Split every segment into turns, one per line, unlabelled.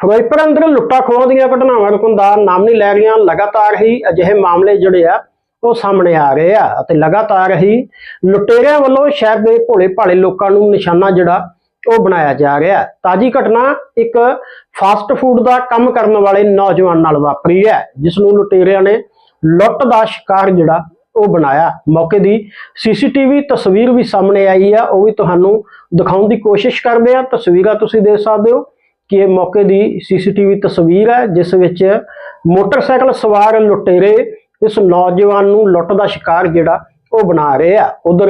ਫਿਰੋਜ਼ਪੁਰ ਅੰਦਰ ਲੁੱਟਾ ਖੋਹਾਂ ਦੀਆਂ ਘਟਨਾਵਾਂ ਰੁਕਣ ਦਾ ਨਾਮ ਨਹੀਂ ਲੈ ਰਹੀਆਂ, ਲਗਾਤਾਰ ਹੀ ਅਜਿਹੇ ਮਾਮਲੇ ਜਿਹੜੇ ਆ, ਉਹ ਸਾਹਮਣੇ ਆ ਰਹੇ ਆ ਅਤੇ ਲਗਾਤਾਰ ਹੀ ਲੁਟੇਰਿਆਂ ਵੱਲੋਂ ਸ਼ਹਿਰ ਦੇ ਭੋਲੇ ਭਾਲੇ ਲੋਕਾਂ ਨੂੰ ਨਿਸ਼ਾਨਾ ਜਿਹੜਾ, ਉਹ ਬਣਾਇਆ ਜਾ ਰਿਹਾ ਤਾਜੀ ਘਟਨਾ ਇੱਕ ਫਾਸਟ ਫੂਡ ਦਾ ਕੰਮ ਕਰਨ ਵਾਲੇ ਨੌਜਵਾਨ ਨਾਲ ਵਾਪਰੀ ਹੈ, ਜਿਸ ਨੂੰ ਲੁਟੇਰਿਆਂ ਨੇ ਲੁੱਟ ਦਾ ਸ਼ਿਕਾਰ ਜਿਹੜਾ, ਉਹ ਬਣਾਇਆ। ਮੌਕੇ ਦੀ ਸੀਸੀਟੀਵੀ ਤਸਵੀਰ ਵੀ ਸਾਹਮਣੇ ਆਈ ਆ, ਉਹ ਵੀ ਤੁਹਾਨੂੰ ਦਿਖਾਉਣ ਦੀ ਕੋਸ਼ਿਸ਼ ਕਰਦੇ ਆ ਤਸਵੀਰਾਂ ਤੁਸੀਂ ਦੇਖ ਸਕਦੇ ਹੋ। ਕਿ ਇਹ ਮੌਕੇ ਦੀ ਸੀਸੀਟੀਵੀ ਤਸਵੀਰ ਹੈ ਜਿਸ ਵਿੱਚ ਮੋਟਰਸਾਈਕਲ ਸਵਾਰ ਲੁਟੇਰੇ ਇਸ ਨੌਜਵਾਨ ਨੂੰ ਲੁੱਟ ਦਾ ਸ਼ਿਕਾਰ ਜਿਹੜਾ ਉਹ ਬਣਾ ਰਹੇ ਆ। ਉਧਰ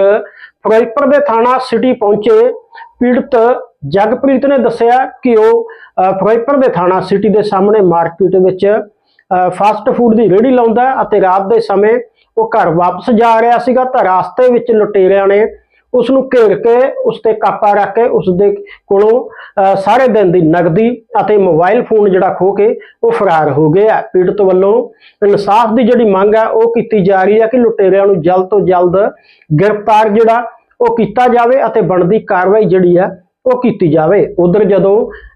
ਫਿਰੋਜ਼ਪੁਰ ਦੇ ਥਾਣਾ ਸਿਟੀ ਪਹੁੰਚੇ ਪੀੜਤ ਜਗਪ੍ਰੀਤ ਨੇ ਦੱਸਿਆ ਕਿ ਉਹ ਅ, ਫਿਰੋਜ਼ਪੁਰ ਦੇ ਥਾਣਾ ਸਿਟੀ ਦੇ ਸਾਹਮਣੇ ਮਾਰਕੀਟ ਵਿੱਚ ਫਾਸਟ ਫੂਡ ਦੀ ਰੇਹੜੀ ਲਾਉਂਦਾ ਅਤੇ ਰਾਤ ਦੇ ਸਮੇਂ ਉਹ ਘਰ ਵਾਪਸ ਜਾ ਰਿਹਾ ਸੀਗਾ ਤਾਂ ਰਾਸਤੇ ਵਿੱਚ ਲੁਟੇਰਿਆਂ ਨੇ। ਉਸ ਨੂੰ ਘੇਰ ਕੇ ਉਸ ਤੇ ਕਾਪਾ ਰੱਖ ਕੇ ਉਸ ਦੇ ਕੋਲੋਂ ਸਾਰੇ ਦਿਨ ਦੀ ਨਗਦੀ ਅਤੇ ਮੋਬਾਈਲ ਫੋਨ ਜਿਹੜਾ ਖੋ ਕੇ ਉਹ ਫਰਾਰ ਹੋ ਗਏ ਆ ਪੀੜਤ ਵੱਲੋਂ ਇਨਸਾਫ ਦੀ ਜਿਹੜੀ ਮੰਗ ਹੈ, ਉਹ ਕੀਤੀ ਜਾ ਰਹੀ ਹੈ ਕਿ ਲੁਟੇਰਿਆਂ ਨੂੰ ਜਲਦ ਤੋਂ ਜਲਦ ਗ੍ਰਿਫਤਾਰ ਜਿਹੜਾ ਉਹ ਕੀਤਾ ਜਾਵੇ ਅਤੇ ਬਣਦੀ ਕਾਰਵਾਈ ਜਿਹੜੀ ਹੈ, ਉਹ ਕੀਤੀ ਜਾਵੇ। ਉਧਰ ਜਦੋਂ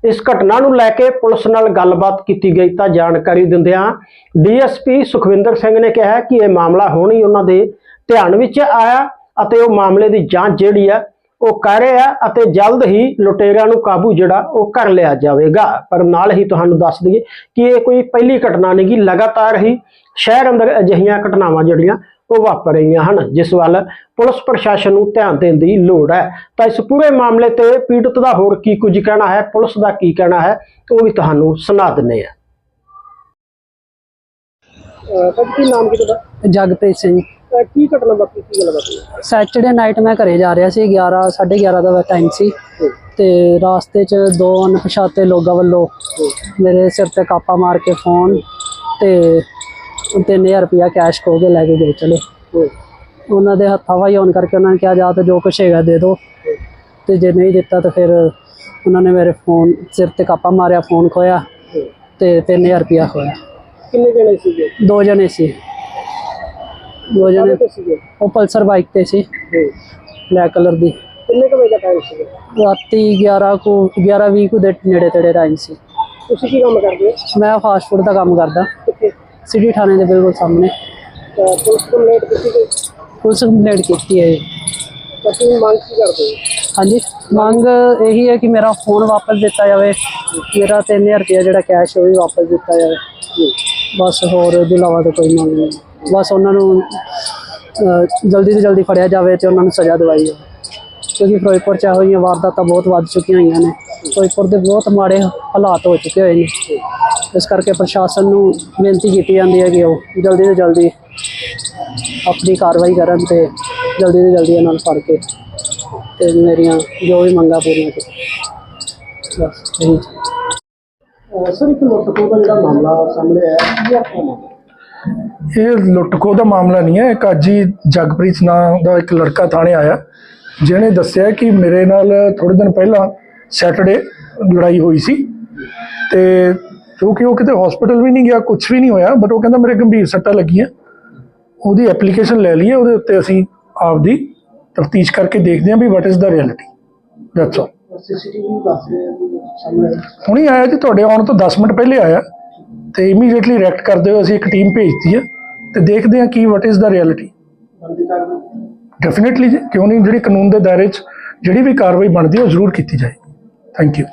ਇਸ ਘਟਨਾ ਨੂੰ ਲੈ ਕੇ ਪੁਲਿਸ ਨਾਲ ਗੱਲਬਾਤ ਕੀਤੀ ਗਈ ਤਾਂ ਜਾਣਕਾਰੀ ਦਿੰਦਿਆਂ ਡੀਐਸਪੀ ਸੁਖਵਿੰਦਰ ਸਿੰਘ ਨੇ ਕਿਹਾ ਕਿ ਇਹ ਮਾਮਲਾ ਹੁਣ ਹੀ ਉਹਨਾਂ ਦੇ ਧਿਆਨ ਵਿੱਚ ਆਇਆ। ਅਤੇ ਉਹ ਮਾਮਲੇ ਦੀ ਜਾਂਚ ਜਿਹੜੀ ਆ ਉਹ ਕਰ ਰਹੇ ਆ ਅਤੇ ਜਲਦ ਹੀ ਲੁਟੇਰਿਆਂ ਨੂੰ ਕਾਬੂ ਜਿਹੜਾ ਉਹ ਕਰ ਲਿਆ ਜਾਵੇਗਾ। ਪਰ ਨਾਲ ਹੀ ਤੁਹਾਨੂੰ ਦੱਸ ਦਈਏ ਕਿ ਇਹ ਕੋਈ ਪਹਿਲੀ ਘਟਨਾ ਨਹੀਂ ਗੀ ਲਗਾਤਾਰ ਹੀ ਸ਼ਹਿਰ ਅੰਦਰ ਅਜਿਹੀਆਂ ਘਟਨਾਵਾਂ ਜਿਹੜੀਆਂ ਉਹ ਵਾਪਰ ਰਹੀਆਂ ਹਨ ਜਿਸ ਵੱਲ ਪੁਲਿਸ ਪ੍ਰਸ਼ਾਸਨ ਨੂੰ ਧਿਆਨ ਦੇਣ ਦੀ ਲੋੜ ਹੈ। ਤਾਂ ਇਸ ਪੂਰੇ ਮਾਮਲੇ ਤੇ ਪੀੜਤ ਦਾ ਹੋਰ ਕੀ ਕੁਝ ਕਹਿਣਾ ਹੈ ਪੁਲਿਸ ਦਾ ਕੀ ਕਹਿਣਾ ਹੈ ਉਹ ਵੀ ਤੁਹਾਨੂੰ ਸੁਣਾ ਦਿੰਨੇ ਆ ਕੀ ਨਾਮ ਕੀ ਤੁਹਾਡਾ?
ਜਗਪ੍ਰੀਤ ਸਿੰਘ।
ਕੀ ਘਟਨਾ ਵਾਪਰੀ? ਕੀ ਗੱਲ ਬਾਤ
ਸੈਟਰਡੇ ਨਾਈਟ ਮੈਂ ਘਰੇ ਜਾ ਰਿਹਾ ਸੀ 11 11:30 ਦਾ ਟਾਈਮ ਸੀ। ਤੇ ਰਾਸਤੇ 'ਚ ਦੋ ਅਣਪਛਾਤੇ ਲੋਕਾਂ ਵੱਲੋਂ ਮੇਰੇ ਸਿਰ ਤੇ ਕਾਪਾ ਮਾਰ ਕੇ ਫੋਨ ਤੇ 3000 ਰੁਪਇਆ ਕੈਸ਼ ਖੋ ਕੇ ਲੈ ਕੇ ਗਏ ਚਲੇ। ਉਹਨਾਂ ਦੇ ਹੱਥਾਂ ਵਾਈ ਆਨ ਕਰਕੇ ਉਹਨਾਂ ਨੇ ਕਿਹਾ ਜਾ ਤਾਂ ਜੋ ਕੁਛ ਹੈਗਾ ਦੇ ਦਿਓ ਤੇ ਜੇ ਨਹੀਂ ਦਿੱਤਾ ਤਾਂ ਫਿਰ ਉਹਨਾਂ ਨੇ ਮੇਰੇ ਫੋਨ ਸਿਰ ਤੇ ਕਾਪਾ ਮਾਰਿਆ ਫੋਨ ਖੋਇਆ ਤੇ 3000 ਰੁਪਇਆ ਖੋਇਆ
ਕਿੰਨੇ ਜਣੇ ਸੀਗੇ?
ਦੋ ਜਣੇ ਸੀ। ਦੋ ਜਣੇ।
ਸੀਗੇ?
ਉਹ ਪਲਸਰ ਬਾਈਕ ਤੇ ਸੀ। ਬਲੈਕ ਕਲਰ ਦੀ।
ਕਿੰਨੇ ਕੁ ਵਜੇ ਦਾ ਟਾਈਮ ਸੀਗਾ?
ਰਾਤੀ 11 ਕੋ 11 20 ਕੋ ਦੇ ਨੇੜੇ ਤੇੜੇ ਟਾਈਮ ਸੀ।
ਤੁਸੀਂ ਕੀ ਕੰਮ ਕਰਦੇ ਹੋ?
ਮੈਂ ਫਾਸਟ ਫੂਡ ਦਾ ਕੰਮ ਕਰਦਾ।
ਕਿੱਥੇ?
ਸਿਟੀ ਥਾਣੇ ਦੇ ਬਿਲਕੁਲ ਸਾਹਮਣੇ।
ਤਾਂ ਪੁਲਿਸ ਕੰਪਲੇਂਟ ਕੀਤੀ ਗਈ
ਪੁਲਿਸ ਕੰਪਲੇਂਟ ਕੀਤੀ ਹੈ ਜੀ।
ਤਾਂ ਤੁਸੀਂ ਮੰਗ ਕੀ ਕਰਦੇ ਹੋ?
ਹਾਂਜੀ। ਮੰਗ ਇਹੀ ਹੈ ਕਿ ਮੇਰਾ ਫੋਨ ਵਾਪਸ ਦਿੱਤਾ ਜਾਵੇ। ਮੇਰਾ 3000 ਰੁਪਇਆ ਜਿਹੜਾ ਕੈਸ਼ ਉਹ ਵੀ ਵਾਪਸ ਦਿੱਤਾ ਜਾਵੇ। ਬਸ ਹੋਰ ਇਹਦੇ ਇਲਾਵਾ ਤਾਂ ਕੋਈ ਮੰਗ ਨਹੀਂ। ਬਸ ਉਹਨਾਂ ਨੂੰ ਜਲਦੀ ਤੋਂ ਜਲਦੀ ਫੜਿਆ ਜਾਵੇ ਤੇ ਉਹਨਾਂ ਨੂੰ ਸਜ਼ਾ ਦਿਵਾਈ ਜਾਵੇ। ਕਿਉਂਕਿ ਫਿਰੋਜ਼ਪੁਰ ਚ ਇਹੋ ਜਿਹੀਆਂ ਵਾਰਦਾਤਾਂ ਬਹੁਤ ਵੱਧ ਚੁੱਕੀਆਂ ਹੋਈਆਂ ਨੇ। ਫਿਰੋਜ਼ਪੁਰ ਦੇ ਬਹੁਤ ਮਾੜੇ ਹਾਲਾਤ ਹੋ ਚੁੱਕੇ ਹੋਏ ਨੇ। ਇਸ ਕਰਕੇ ਪ੍ਰਸ਼ਾਸਨ ਨੂੰ ਬੇਨਤੀ ਕੀਤੀ ਜਾਂਦੀ ਹੈ ਕਿ ਉਹ ਜਲਦੀ ਤੋਂ ਜਲਦੀ ਆਪਣੀ ਕਾਰਵਾਈ ਕਰਨ ਤੇ ਜਲਦੀ ਤੋਂ ਜਲਦੀ ਇਹਨਾਂ ਨੂੰ ਫੜ ਕੇ ਤੇ ਮੇਰੀਆਂ ਜੋ ਵੀ ਮੰਗਾਂ ਪੂਰੀਆਂ ਕਰ ਬਸ ਇਹੀ।
ਸਰ, ਇੱਕ ਲੁੱਟ ਦਾ ਜਿਹੜਾ ਮਾਮਲਾ ਸਾਹਮਣੇ ਆਇਆ ਇਹ ਆਪਣਾ
ਇਹ ਲੁੱਟਖੋ ਦਾ ਮਾਮਲਾ ਨਹੀਂ ਹੈ। ਇੱਕ ਅੱਜ ਹੀ ਜਗਪ੍ਰੀਤ ਨਾਂ ਦਾ ਇੱਕ ਲੜਕਾ ਥਾਣੇ ਆਇਆ ਜਿਹਨੇ ਦੱਸਿਆ ਕਿ ਮੇਰੇ ਨਾਲ ਥੋੜੇ ਦਿਨ ਪਹਿਲਾਂ ਸੈਟਰਡੇ ਲੜਾਈ ਹੋਈ ਸੀ ਤੇ ਕਿਉਂਕਿ ਉਹ ਕਿਤੇ ਹਸਪੀਟਲ ਵੀ ਨਹੀਂ ਗਿਆ ਕੁਝ ਵੀ ਨਹੀਂ ਹੋਇਆ ਬਟ ਉਹ ਕਹਿੰਦਾ ਮੇਰੇ ਗੰਭੀਰ ਸੱਟਾਂ ਲੱਗੀਆਂ। ਉਹਦੀ ਐਪਲੀਕੇਸ਼ਨ ਲੈ ਲਈ ਹੈ ਉਹਦੇ ਉੱਤੇ ਅਸੀਂ ਆਪਦੀ ਤਫਤੀਸ਼ ਕਰਕੇ ਦੇਖਦੇ ਹਾਂ ਵੀ what is the reality that's all ਹੁਣੀ ਆਇਆ ਜੀ ਤੁਹਾਡੇ ਆਉਣ ਤੋਂ 10 ਮਿੰਟ ਪਹਿਲੇ ਆਇਆ। ਤੇ ਇਮੀਡੀਏਟਲੀ ਰਿਐਕਟ ਕਰਦੇ ਹੋਏ ਅਸੀਂ ਇੱਕ ਟੀਮ ਭੇਜਤੀ ਹੈ ਤੇ ਦੇਖਦੇ ਹਾਂ ਕੀ ਵਾਟ ਇਜ਼ ਦਾ ਰਿਐਲਿਟੀ
ਬੰਦੀ
ਡੈਫੀਨਿਟਲੀ ਕਿਉਂ ਨਹੀਂ? ਜਿਹੜੀ ਕਾਨੂੰਨ ਦੇ ਦਾਇਰੇ 'ਚ ਜਿਹੜੀ ਵੀ ਕਾਰਵਾਈ ਬਣਦੀ ਹੈ ਉਹ ਜ਼ਰੂਰ ਕੀਤੀ ਜਾਏ ਥੈਂਕ ਯੂ